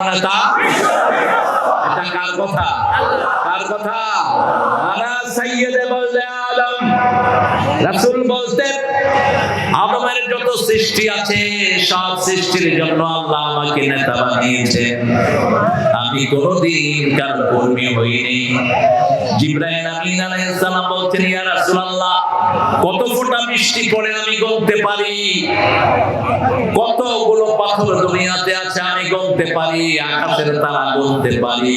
এটা কার কথা? কার কথা? আনা সাইয়্যিদে বলতে বলতেন, আদমের যত সৃষ্টি আছে, সব সৃষ্টির জন্য আল্লাহ আমাকে নেতা বানিয়েছেন। আমি কোনোদিন কার কর্মী হইনি। জিব্রাইল আমিন আলাইহিস সালাম বলছেন, ইয়া রাসূলুল্লাহ, কত ফোঁটা বৃষ্টি পড়ে আমি গুনতে পারি। কতগুলো পাথর দুনিয়াতে আছে আমি গুনতে পারি, আকাশের তারা গুনতে পারি।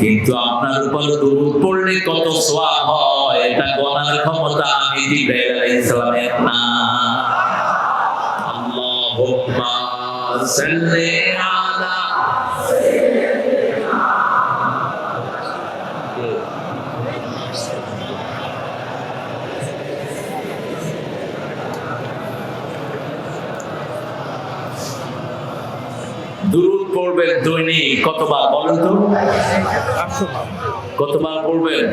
কিন্তু আপনার উপর দুরূদ পড়লে কত সওয়াব হয়, এটা গণার ক্ষমতা আমি জিব্রাইল আলাইহিস সালামের না। আল্লাহুম্মা সাল্লি আলা দুরুদ পড়বেন দৈনিক কতবার বলেন তো? কতবার পড়বেন?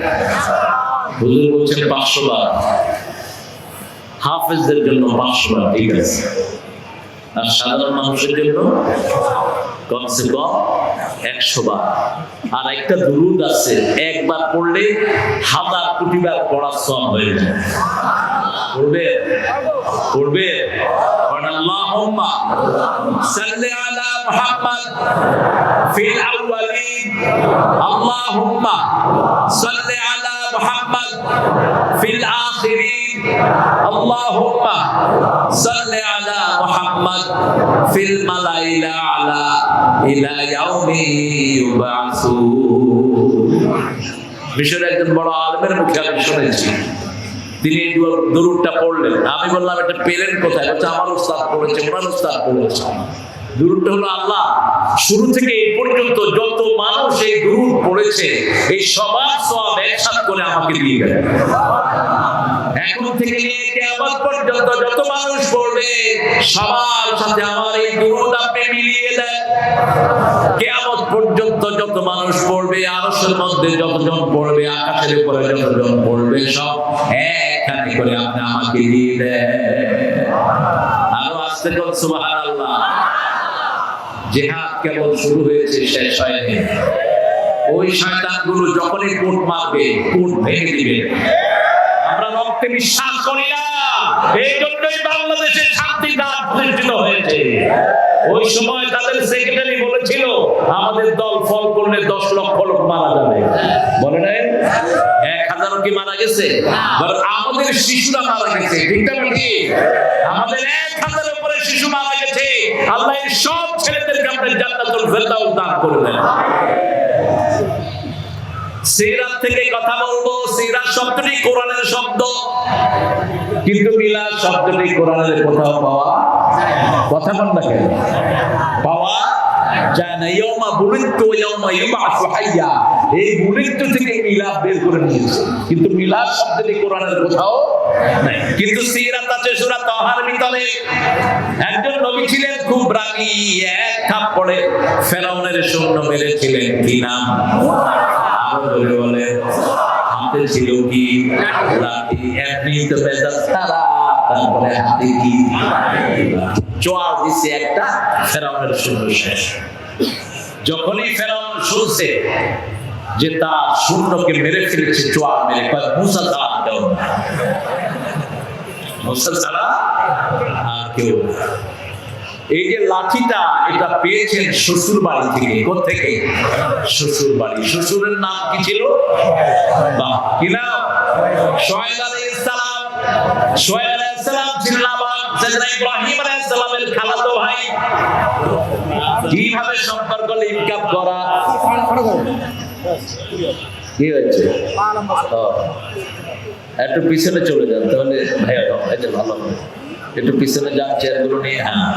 হুজুর বলছেন পাঁচশো বার হাফেজদের জন্য পাঁচশো বার ঠিক আছে। আর সাধারণ মানুষের জন্য কমসে কম একশো বার আর একটা দুরুদ আছে একবার পড়লে হাজার কোটি বার পড়ার সব হয়ে যায়। পড়বে পড়বে আল্লাহুম্মা সাল্লি আলা মুহাম্মদ ফিল আউয়ালিন আল্লাহুম্মা সাল্লি আলা মুহাম্মদ ফিল আখিরিন আল্লাহুম্মা সাল্লি আলা মুহাম্মদ ফিল মালাইলা আলা ইলা ইয়াউমি ইউবাসুন মিশরের একজন বড় আলমের মুখে আমি শুনেছি তিনি এই পড়লেন। আমি বললাম, এটা পেলেন কোথায়? বলছে, আমার উস্তাদ পড়েছে, ওনার উস্তাদ পড়েছে দুরুদটা হলো আল্লাহ। শুরু থেকে এই পর্যন্ত যত মানুষ এই দুরুদ পড়েছে, এই সবার সব একসাথ করে আমাকে দিয়ে গেল এখন থেকে নিয়ে কেয়ামত পর্যন্ত যত মানুষ পড়বে সবার সাথে আমার এই দুরুদ মিলিয়ে দেন। কেয়ামত পর্যন্ত যত মানুষ পড়বে আরশের মধ্যে যতজন পড়বে, আকাশের উপরে যতজন পড়বে, সব একখানে করে আপনি আমাকে দিয়ে দেন। আরও আসতে কোন সুবহানাল্লাহ। জেহাদ কেবল শুরু হয়েছে, শেষ হয়নি। ওই শয়তানগুলো যখনই কোট মারবে কোট ভেঙে দিবে। রক্তে বিশ্বাস করি না এই জন্যই বাংলাদেশে শান্তি রাত প্রতিষ্ঠিত হয়েছে। ওই সময় তাদের সেক্রেটারি বলেছিল, আমাদের দল ফল করলে দশ লক্ষ লোক মারা যাবে। বলে নাই? এক হাজারও কি মারা গেছে? আমাদের শিশুরা মারা গেছে, ঠিক না আমাদের এক হাজারের উপরে শিশু মারা গেছে। আল্লাহ সব ছেলেদেরকে আপনার জান্নাতুল ফেরদাউস দান করে দেন। সিরাত থেকে কথা বলব, সিরাত শব্দটি কোরআনের শব্দ। কিন্তু মিলাদ শব্দটি কোরআনের কোথাও পাওয়া কথা বল না কেন? পাওয়া যায় না। ইয়মা বুলিত্তু ইয়মা ইউবাসু হাইয়া। এই বুলিত্তু থেকে মিলাদ বের করে নিয়েছে। কিন্তু মিলাদ শব্দটি কোরআনের কোথাও নাই। কিন্তু সিরাত আছে সূরা তাহার ভিতরে। একজন নবী ছিলেন, খুব রাগী, এক থাপ্পড়ে ফেরাউনের সৈন্য মেরেছিলেন, কি নাম? আরও বলে বলে হাতে ছিল কি লাঠি এমনি তো বেজার তারা তারপরে হাতে কি চোয়াল দিছে একটা, ফেরাউনের শূন্য শেষ যখনই ফেরাউন শুনছে যে তার শূন্যকে মেরে ফেলেছে চোয়াল মেরে, কয়, মুসা কেউ না। মুসা ছাড়া আর কেউ না। এই যে লাঠিটা, এটা পেয়েছেন শ্বশুর বাড়ি থেকে। থেকে শ্বশুর বাড়ি শ্বশুরের নাম কি ছিল? কি নাম? সোহেল ভাই। সম্পর্ক করা? একটু পিছনে চলে যান, তাহলে ভাইয়া ভালো একটু পিছনে যান চেয়ারগুলো নিয়ে। হ্যাঁ।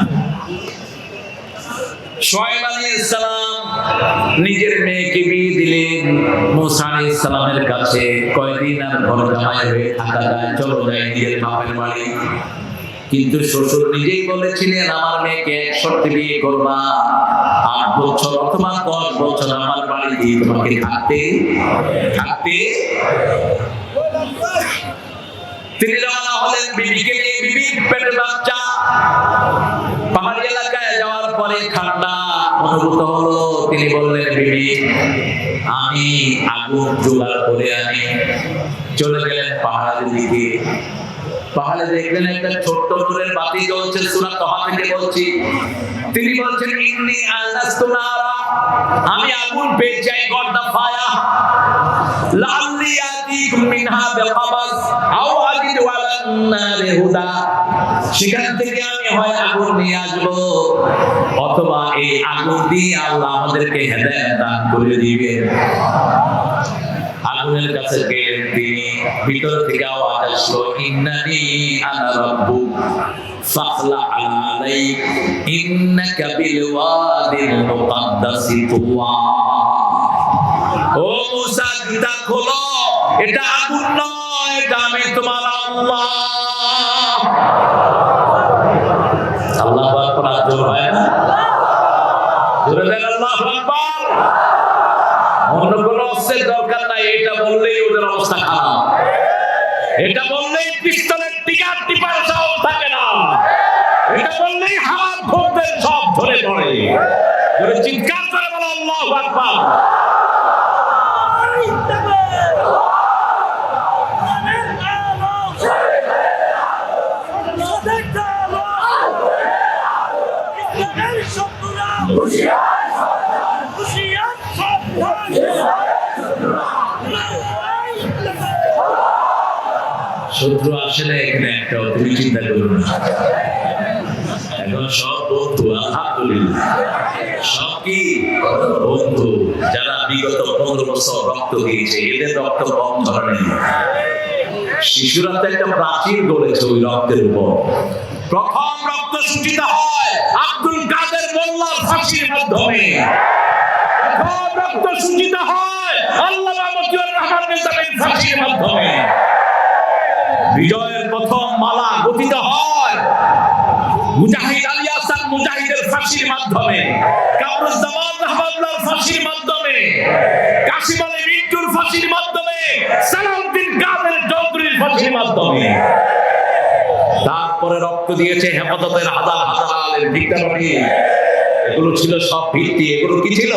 শোয়েব আলাইহিস নিজের মেয়েকে বিয়ে দিলেন। মুসা আলাইহিস কাছে কয়দিন আর ঘর জামাই হয়ে থাকা যায়, চলো যাই নিজের বাপের বাড়ি। কিন্তু শ্বশুর নিজেই বলেছিলেন, আমার মেয়েকে এক বিয়ে করবা। আট বছর অথবা দশ বছর আমার বাড়িতে তোমাকে থাকতে থাকতে। তিনি রওনা হলেন বিবিকে নিয়ে বিবির পেটে বাচ্চা পাহাড়ি এলাকায় যাওয়ার পরে ঠান্ডা অনুভূত হলো। তিনি বললেন, বিবি, আমি আগুন জোগাড় করে আনি। চলে গেলেন পাহাড়ের দিকে। পাহাড়ে দেখলেন একটা ছোট্ট নূরের বাতি জ্বলছে সুরা থেকে বলছি। তিনি বলছেন, ইন্নি আল্লাহ আমি আগুন পেয়েছি আই গট দা ফায়ার লাল্লি আতিকুম মিনহা আও হুদা। সেখান থেকে আমি হয় আগুন নিয়ে আসব। অথবা এই আগুন দিয়ে আল্লাহ আমাদেরকে দান করে দিবেন আগুনের কাছে গেলেন তিনি, ভিতর থেকে আওয়াজ আসলো, ইন্নানি আনা আলাই ইন্নাকা বিল ওয়াদিল মুকাদ্দাসি তুওয়া ও মুসা জুতা খোলো। এটা আগুন নয়, এটা আমি তোমার আল্লাহ। আল্লাহ আকবার জোর হয় না? জোরে দেন আল্লাহ আকবার। অন্য কোনো অস্ত্রের ধরে চিৎকার করে বলো শত্রু আসলে এখানে একটা তুমি চিন্তা করো না এখন সব বন্ধু, আলহামদুলিল্লাহ। সব কি? বন্ধু, যারা বিগত পনেরো বছর রক্ত দিয়েছে, এদের রক্ত কম ধরনের। শিশুরা তো একটা প্রাচীর গড়েছে ওই রক্তের উপর। প্রথম রক্ত সূচিত হয় আব্দুল কাদের মোল্লার ফাঁসির মাধ্যমে। রক্ত সূচিত হয় আল্লাহ মতিউর রহমান নিজামের ফাঁসির মাধ্যমে। বিজয়ের প্রথম মালা গঠিত হয় মুজাহিদ আলী আসান মুজাহিদের ফাঁসির মাধ্যমে কামরুজ্জামান ফাঁসির মাধ্যমে আলী মিন্টুর ফাঁসির মাধ্যমে, সালাউদ্দিন কাদের চৌধুরীর ফাঁসির মাধ্যমে। তারপরে রক্ত দিয়েছে হেফাজতের হাজার হাজার আলের এগুলো ছিল সব ভিত্তি। এগুলো কি ছিল?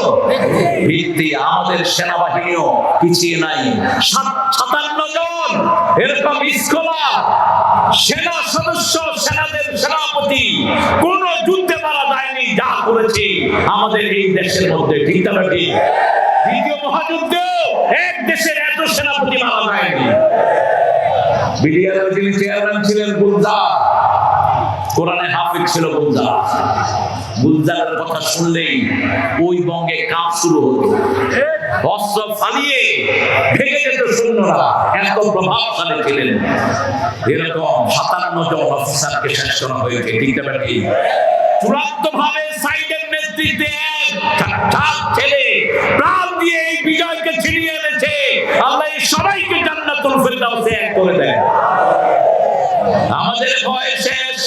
ভিত্তি আমাদের সেনাবাহিনীও পিছিয়ে নাই। সাত- সাতান্ন জন এরকম স্কলার সেনা সদস্য, সেনাদের সেনাপতি কোন যুদ্ধে মারা যায়নি, যা করেছে। আমাদের এই দেশের মধ্যে ঠিক দ্বিতীয় মহাযুদ্ধেও এক দেশের এত সেনাপতি মারা যায়নি। বিডিআর যিনি চেয়ারম্যান ছিলেন, গুলজার। কোরআনে হাফিজ ছিল গুলজার। গুলজারের কথা শুনলেই ওই বঙ্গে কাজ শুরু হতো অস্ত্র ফালিয়ে ভেঙে যেত সৈন্যরা। এত প্রভাবশালী ছিলেন। এরকম সাতান্ন জন অফিসারকে শেষ করা হয়েছে চূড়ান্ত ভাবে সাইডের নেতৃত্বে ছেলে প্রাণ দিয়ে এই বিজয়কে ছিনিয়ে এনেছে। আল্লাহ সবাইকে জান্নাতুল ফেরদাউসে এক করে দেয় আমাদের ভয় শেষ।